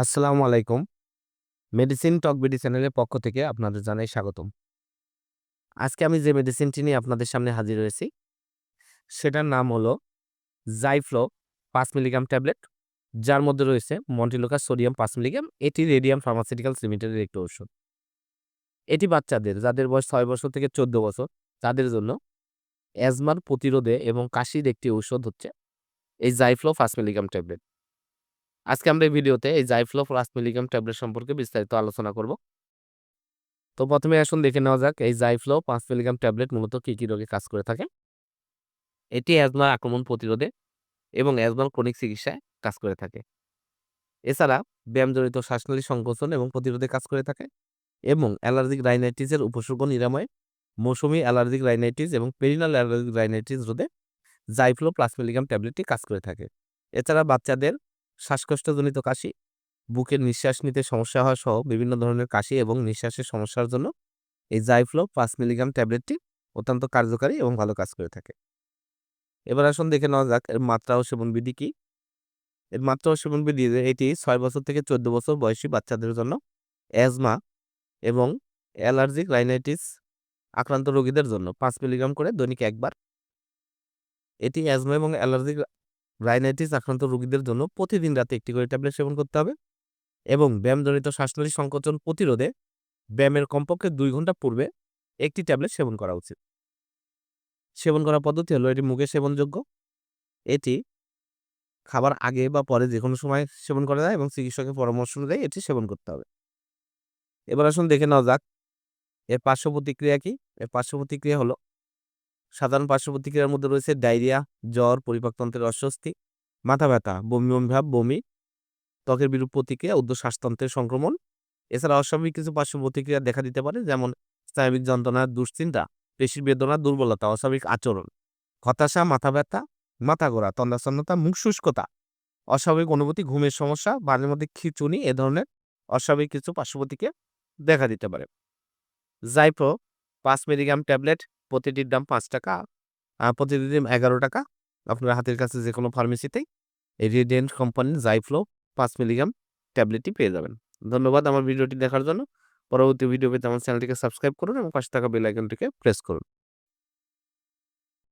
আসসালামু আলাইকুম। মেডিসিন টক বিডি চ্যানেলের পক্ষ থেকে আপনাদের জানাই স্বাগতম। আজকে আমি যে মেডিসিনটি নিয়ে আপনাদের সামনে হাজির হয়েছি, সেটার নাম হলো জাইফ্লো পাঁচ মিলিগ্রাম ট্যাবলেট, যার মধ্যে রয়েছে মন্টিলোকাস সোডিয়াম পাঁচ মিলিগ্রাম। এটি রেডিয়াম ফার্মাসিউটিক্যালস লিমিটেডের একটি ঔষধ। এটি বাচ্চাদের যাদের বয়স ছয় বছর থেকে ১৪ বছর তাদের জন্য অ্যাজমার প্রতিরোধে এবং কাশির একটি ঔষধ হচ্ছে এই জাইফ্লো ৫ মিলিগ্রাম ট্যাবলেট। আজকে আমরা এই ভিডিওতে এই জাইফ্লো ৫ মিলিগ্রাম ট্যাবলেট সম্পর্কে বিস্তারিত আলোচনা করব। তো প্রথমে আসুন দেখে নেওয়া যাক এই জাইফ্লো ৫ মিলিগ্রাম ট্যাবলেট মূলত কী, কী রোগে কাজ করে থাকে। এটি অ্যাজমার আক্রমণ প্রতিরোধে এবং অ্যাজমার ক্রনিক চিকিৎসায় কাজ করে থাকে। এছাড়া ব্যায়ামজনিত শ্বাসনালী সংকোচন এবং প্রতিরোধে কাজ করে থাকে এবং অ্যালার্জিক রাইনাইটিসের উপসর্গ নিরাময় মৌসুমি অ্যালার্জিক রাইনাইটিস এবং পেরিনাল অ্যালার্জিক রাইনাইটিস রোধে জাইফ্লো ৫ মিলিগ্রাম ট্যাবলেটটি কাজ করে থাকে। এছাড়া বাচ্চাদের শ্বাসকষ্টজনিত কাশি, বুকের নিঃশ্বাস নিতে সমস্যা হওয়া সহ বিভিন্ন ধরনের কাশি এবং নিঃশ্বাসের সমস্যার জন্য এই জাইফ্লো পাঁচ মিলিগ্রাম ট্যাবলেটটি অত্যন্ত কার্যকারী এবং ভালো কাজ করে থাকে। এবার আসুন দেখে নেওয়া যাক এর মাত্রা ও সেবনবিধি কী? এর মাত্রা ও সেবনবিধি এটি ছয় বছর থেকে ১৪ বছর বয়সী বাচ্চাদের জন্য অ্যাজমা এবং অ্যালার্জিক রাইনাইটিস আক্রান্ত রোগীদের জন্য পাঁচ মিলিগ্রাম করে দৈনিক একবার। এটি অ্যাজমা এবং অ্যালার্জিক রাইনাইটিস আক্রান্ত রোগীদের জন্য প্রতিদিন রাতে একটি করে ট্যাবলেট সেবন করতে হবে এবং ব্যায়ামজনিত শ্বাসনালী সংকোচন প্রতিরোধে ব্যায়ামের কমপক্ষে দুই ঘণ্টা পূর্বে একটি ট্যাবলেট সেবন করা উচিত। সেবন করার পদ্ধতি হলো এটি মুখে সেবনযোগ্য। এটি খাবার আগে বা পরে যে কোনো সময় সেবন করা যায় এবং চিকিৎসকের পরামর্শ অনুযায়ী এটি সেবন করতে হবে। এবার আসুন দেখে নেওয়া যাক, এর পার্শ্ব প্রতিক্রিয়া কী? এর পার্শ্ব প্রতিক্রিয়া হলো সাধারণ পার্শ্ব প্রতিক্রিয়ার মধ্যে রয়েছে ডায়রিয়া, জ্বর, পরিপাকতন্ত্রের অস্বস্তি, মাথা ব্যথা, বমি, বমি ভাব, বমি, ত্বকের বিরূপ প্রতিক্রিয়া, উর্ধ্ব শ্বাসতন্ত্রের সংক্রমণ। এছাড়া অস্বাভাবিক কিছু পার্শ্ব প্রতিক্রিয়া দেখা দিতে পারে যেমন স্নায়বিক যন্ত্রণা, দুশ্চিন্তা, পেশির বেদনা, দুর্বলতা, অস্বাভাবিক আচরণ, হতাশা, মাথা ব্যথা, মাথা ঘোরা, তন্দ্রাচ্ছন্নতা, মুখ শুষ্কতা, অস্বাভাবিক অনুভূতি, ঘুমের সমস্যা, মাঝে মধ্যে খিচুনি এ ধরনের অস্বাভাবিক কিছু পার্শ্বপ্রতিক্রিয়া দেখা দিতে পারে। জাইফ্লো ৫ মিলিগ্রাম ট্যাবলেট প্রতিটির দাম পাঁচ টাকা প্রতিদিন ৳১১ আপনার হাতের কাছে যে কোনো ফার্মেসিতেই রেডিয়েন্ট কোম্পানির জাইফ্লো পাঁচ মিলিগ্রাম ট্যাবলেটটি পেয়ে যাবেন। ধন্যবাদ আমার ভিডিওটি দেখার জন্য। পরবর্তী ভিডিও পেতে আমার চ্যানেলটিকে সাবস্ক্রাইব করুন এবং পাশে থাকা বেল আইকনটিকে প্রেস করুন।